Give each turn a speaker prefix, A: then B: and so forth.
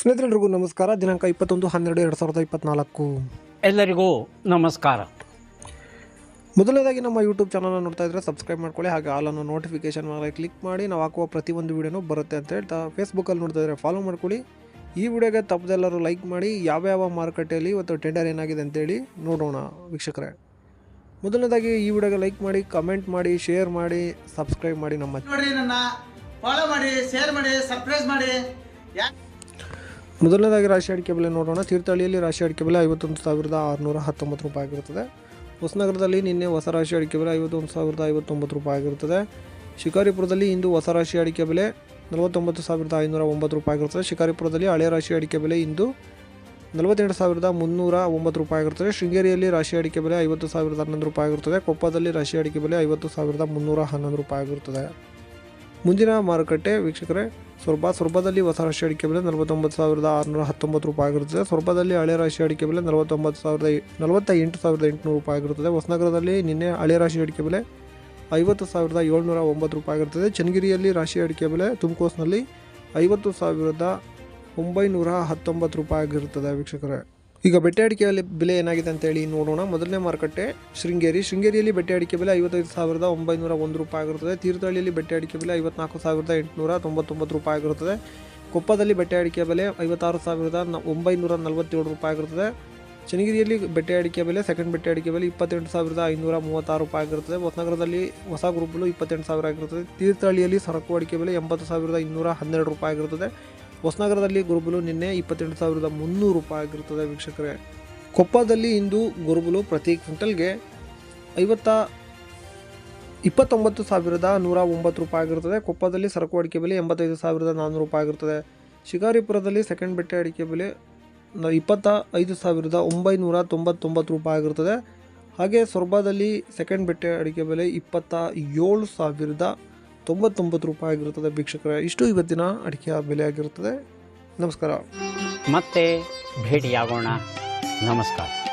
A: ಸ್ನೇಹಿತರೆಲ್ಲರಿಗೂ ನಮಸ್ಕಾರ. ದಿನಾಂಕ ಇಪ್ಪತ್ತೊಂದು ಹನ್ನೆರಡು ಎರಡು ಸಾವಿರದ ಇಪ್ಪತ್ನಾಲ್ಕು.
B: ಎಲ್ಲರಿಗೂ ನಮಸ್ಕಾರ.
A: ಮೊದಲನೇದಾಗಿ ನಮ್ಮ ಯೂಟ್ಯೂಬ್ ಚಾನಲ್ನ ನೋಡ್ತಾ ಇದ್ರೆ ಸಬ್ಸ್ಕ್ರೈಬ್ ಮಾಡ್ಕೊಳ್ಳಿ ಹಾಗೆ ಆಲನ್ನು ನೋಟಿಫಿಕೇಶನ್ ಮೇಲೆ ಕ್ಲಿಕ್ ಮಾಡಿ. ನಾವು ಹಾಕುವ ಪ್ರತಿಯೊಂದು ವೀಡಿಯೋನು ಬರುತ್ತೆ ಅಂತ ಹೇಳ್ತಾ ಫೇಸ್ಬುಕ್ಕಲ್ಲಿ ನೋಡ್ತಾ ಇದ್ರೆ ಫಾಲೋ ಮಾಡ್ಕೊಳ್ಳಿ. ಈ ವಿಡಿಯೋಗೆ ತಪ್ಪದೆಲ್ಲರೂ ಲೈಕ್ ಮಾಡಿ ಯಾವ್ಯಾವ ಮಾರುಕಟ್ಟೆಯಲ್ಲಿ ಇವತ್ತು ಟೆಂಡರ್ ಏನಾಗಿದೆ ಅಂತೇಳಿ ನೋಡೋಣ ವೀಕ್ಷಕರೇ. ಮೊದಲನೇದಾಗಿ ಈ ವಿಡಿಯೋಗೆ ಲೈಕ್ ಮಾಡಿ ಕಮೆಂಟ್ ಮಾಡಿ ಶೇರ್ ಮಾಡಿ ಸಬ್ಸ್ಕ್ರೈಬ್ ಮಾಡಿ ನಮ್ಮ
C: ನೋಡಿ ನನ್ನ ಫಾಲೋ ಮಾಡಿ ಶೇರ್ ಮಾಡಿ ಸರ್ಪ್ರೈಸ್ ಮಾಡಿ. ಯಾ
A: ಮೊದಲನೇದಾಗಿ ರಾಶಿ ಅಡಿಕೆ ಬೆಲೆ ನೋಡೋಣ. ತೀರ್ಥಹಳ್ಳಿಯಲ್ಲಿ ರಾಶಿ ಅಡಿಕೆ ಬೆಲೆ ಐವತ್ತೊಂದು ಸಾವಿರದ ಆರುನೂರ ಹತ್ತೊಂಬತ್ತು ರೂಪಾಯಿ ಆಗಿರುತ್ತದೆ. ಹೊಸನಗರದಲ್ಲಿ ನಿನ್ನೆ ಹೊಸ ರಾಶಿ ಅಡಿಕೆ ಬೆಲೆ ಐವತ್ತೊಂದು ಸಾವಿರದ ಐವತ್ತೊಂಬತ್ತು ರೂಪಾಯಿ ಆಗಿರುತ್ತದೆ. ಶಿಕಾರಿಪುರದಲ್ಲಿ ಇಂದು ಹೊಸ ರಾಶಿ ಅಡಿಕೆ ಬೆಲೆ ನಲವತ್ತೊಂಬತ್ತು ಸಾವಿರದ ಐನೂರ ಒಂಬತ್ತು ರೂಪಾಯಿ ಆಗಿರುತ್ತದೆ. ಶಿಕಾರಿಪುರದಲ್ಲಿ ಹಳೆ ರಾಶಿ ಅಡಿಕೆ ಬೆಲೆ ಇಂದು ನಲವತ್ತೆಂಟು ಸಾವಿರದ ಮುನ್ನೂರ ಒಂಬತ್ತು ರೂಪಾಯಿ ಆಗಿರುತ್ತದೆ. ಶೃಂಗೇರಿಯಲ್ಲಿ ರಾಶಿ ಅಡಿಕೆ ಬೆಲೆ ಐವತ್ತು ಸಾವಿರದ ಹನ್ನೊಂದು ರೂಪಾಯಿ ಆಗಿರುತ್ತದೆ. ಕೊಪ್ಪದಲ್ಲಿ ರಾಶಿ ಅಡಿಕೆ ಬೆಲೆ ಐವತ್ತು ಸಾವಿರದ ಮುನ್ನೂರ ಹನ್ನೊಂದು ರೂಪಾಯಿ ಆಗಿರುತ್ತದೆ. ಮುಂದಿನ ಮಾರುಕಟ್ಟೆ ವೀಕ್ಷಕರೇ ಸೊರಬ ಸೊರಬದಲ್ಲಿ ಹೊಸ ರಾಶಿ ಅಡಿಕೆ ಬೆಲೆ ನಲವತ್ತೊಂಬತ್ತು ಸಾವಿರದ ಆರುನೂರ ಹತ್ತೊಂಬತ್ತು ರೂಪಾಯಿ ಆಗಿರುತ್ತದೆ. ಸೊರಬದಲ್ಲಿ ಹಳೆ ರಾಶಿ ಅಡಿಕೆ ಬೆಲೆ ನಲವತ್ತೊಂಬತ್ತು ಸಾವಿರದ ನಲವತ್ತ ಎಂಟು ಸಾವಿರದ ಎಂಟುನೂರು ರೂಪಾಯಿ ಆಗಿರುತ್ತದೆ. ಹೊಸನಗರದಲ್ಲಿ ನಿನ್ನೆ ಹಳೆ ರಾಶಿ ಅಡಿಕೆ ಬೆಲೆ ಐವತ್ತು ಸಾವಿರದ ಏಳ್ನೂರ ಒಂಬತ್ತು ರೂಪಾಯಿ ಆಗಿರುತ್ತದೆ. ಚನ್ನಗಿರಿಯಲ್ಲಿ ರಾಶಿ ಅಡಿಕೆ ಬೆಲೆ ತುಮಕೋಸ್ನಲ್ಲಿ ಐವತ್ತು ಸಾವಿರದ ಒಂಬೈನೂರ ಹತ್ತೊಂಬತ್ತು ರೂಪಾಯಿ ಆಗಿರುತ್ತದೆ ವೀಕ್ಷಕರೇ. ಈಗ ಬೆಟ್ಟೆ ಅಡಿಕೆಯಲ್ಲಿ ಬೆಲೆ ಏನಾಗಿದೆ ಅಂತೇಳಿ ನೋಡೋಣ. ಮೊದಲನೇ ಮಾರುಕಟ್ಟೆ ಶೃಂಗೇರಿ. ಶೃಂಗೇರಿಯಲ್ಲಿ ಬೆಟ್ಟೆ ಅಡಿಕೆ ಬೆಲೆ ಐವತ್ತೈದು ಸಾವಿರದ ಒಂಬೈನೂರ ಒಂದು ರೂಪಾಯಿ ಆಗಿರುತ್ತದೆ. ತೀರ್ಥಹಳ್ಳಿಯಲ್ಲಿ ಬೆಟ್ಟೆ ಅಡಿಕೆ ಬೆಲೆ ಐವತ್ನಾಲ್ಕು ಸಾವಿರದ ಎಂಟುನೂರ ತೊಂಬತ್ತೊಂಬತ್ತು ರೂಪಾಯಿ ಆಗಿರುತ್ತದೆ. ಕೊಪ್ಪದಲ್ಲಿ ಬೆಟ್ಟೆ ಅಡಿಕೆ ಬೆಲೆ ಐವತ್ತಾರು ಸಾವಿರದ ಒಂಬೈನೂರ ನಲವತ್ತೇಳು ರೂಪಾಯಿ ಆಗಿರುತ್ತದೆ. ಚನ್ನಗಿರಿಯಲ್ಲಿ ಬೆಟ್ಟೆ ಅಡಿಕೆ ಬೆಲೆ ಸೆಕೆಂಡ್ ಬೆಟ್ಟೆ ಅಡಿಕೆ ಬೆಲೆ ಇಪ್ಪತ್ತೆಂಟು ಸಾವಿರದ ಐನೂರ ಮೂವತ್ತಾರು ರೂಪಾಯಿ ಆಗಿರುತ್ತದೆ. ಹೊಸನಗರದಲ್ಲಿ ಹೊಸ ಗ್ರೂಪಲು ಇಪ್ಪತ್ತೆಂಟು ಸಾವಿರ ಆಗಿರುತ್ತದೆ. ತೀರ್ಥಹಳ್ಳಿಯಲ್ಲಿ ಸರಕು ಅಡಿಕೆ ಬೆಲೆ ಎಂಬತ್ತು ಸಾವಿರದ ಇನ್ನೂರ ಹನ್ನೆರಡು ರೂಪಾಯಿ ಆಗಿರುತ್ತದೆ. ಹೊಸನಗರದಲ್ಲಿ ಗುರುಬಲು ನಿನ್ನೆ ಇಪ್ಪತ್ತೆಂಟು ಸಾವಿರದ ಮುನ್ನೂರು ರೂಪಾಯಿ ಆಗಿರುತ್ತದೆ ವೀಕ್ಷಕರೇ. ಕೊಪ್ಪದಲ್ಲಿ ಇಂದು ಗುರುಬಲು ಪ್ರತಿ ಕ್ವಿಂಟಲ್ಗೆ ಐವತ್ತ ಇಪ್ಪತ್ತೊಂಬತ್ತು ಸಾವಿರದ ನೂರ ಒಂಬತ್ತು ರೂಪಾಯಿ ಆಗಿರುತ್ತದೆ. ಕೊಪ್ಪದಲ್ಲಿ ಸರಕು ಅಡಿಕೆ ಬೆಲೆ ಎಂಬತ್ತೈದು ಸಾವಿರದ ನಾನ್ನೂರು ರೂಪಾಯಿ ಆಗಿರುತ್ತದೆ. ಶಿಕಾರಿಪುರದಲ್ಲಿ ಸೆಕೆಂಡ್ ಬೆಟ್ಟೆ ಅಡಿಕೆ ಬೆಲೆ ಇಪ್ಪತ್ತ ಐದು ಸಾವಿರದ ಒಂಬೈನೂರ ತೊಂಬತ್ತೊಂಬತ್ತು ರೂಪಾಯಿ ಆಗಿರುತ್ತದೆ. ಹಾಗೆ ಸೊರಬದಲ್ಲಿ ಸೆಕೆಂಡ್ ಬೆಟ್ಟೆ ಅಡಿಕೆ ಬೆಲೆ ಇಪ್ಪತ್ತ ಏಳು ಸಾವಿರದ ತೊಂಬತ್ತೊಂಬತ್ತು ರೂಪಾಯಿ ಆಗಿರುತ್ತದೆ ಭಿಕ್ಷಕರ ಇಷ್ಟು ಇವತ್ತಿನ ಅಡಿಕೆಯ ಬೆಲೆ ಆಗಿರುತ್ತದೆ. ನಮಸ್ಕಾರ.
B: ಮತ್ತೆ ಭೇಟಿಯಾಗೋಣ. ನಮಸ್ಕಾರ.